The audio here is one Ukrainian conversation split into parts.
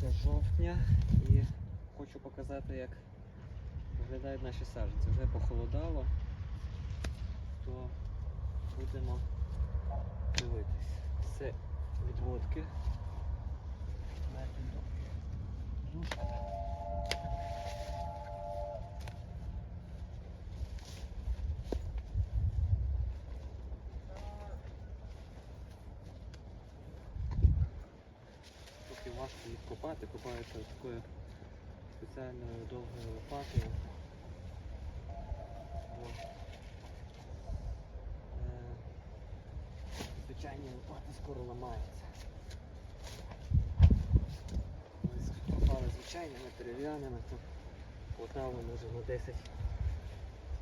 9 жовтня і хочу показати, як виглядають наші саджанці. Вже похолодало, то будемо дивитись. Це відводки. Душка. Важко їх копати, копаються такою спеціальною довгою лопатою. Е, Звичайні лопати скоро ламаються. Копали звичайними дерев'яними, то хватало може на 10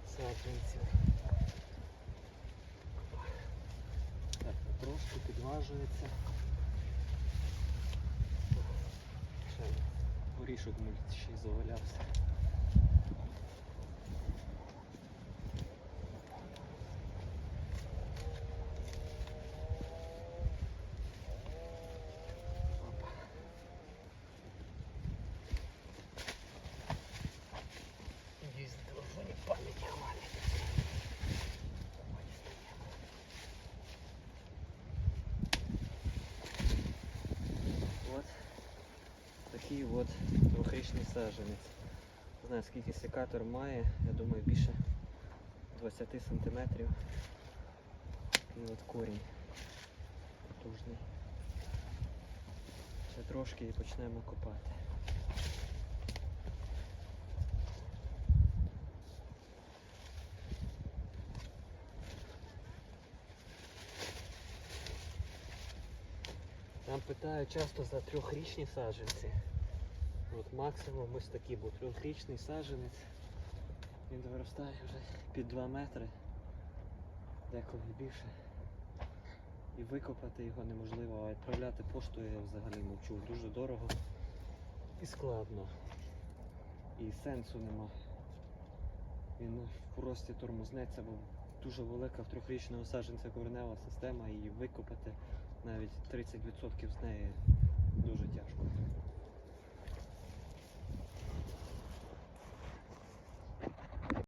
саджанців. Так, трошки підважується. Ще горішок мульт ще й завалявся. Такий от двохрічний саджанець. Не знаю скільки секатор має, я думаю більше 20 сантиметрів. І от корінь потужний. Ще трошки і почнемо копати. Там питають часто за трьохрічні саджанці. Максимум ось такий був трьохрічний саджанець. Він виростає вже під 2 метри, деколи більше. І викопати його неможливо, а відправляти поштою я взагалі мовчу. Дуже дорого і складно. І сенсу нема. Він в рості тормознеться, бо дуже велика в трьохрічного саджанця коренева система і викопати навіть 30% з неї дуже тяжко.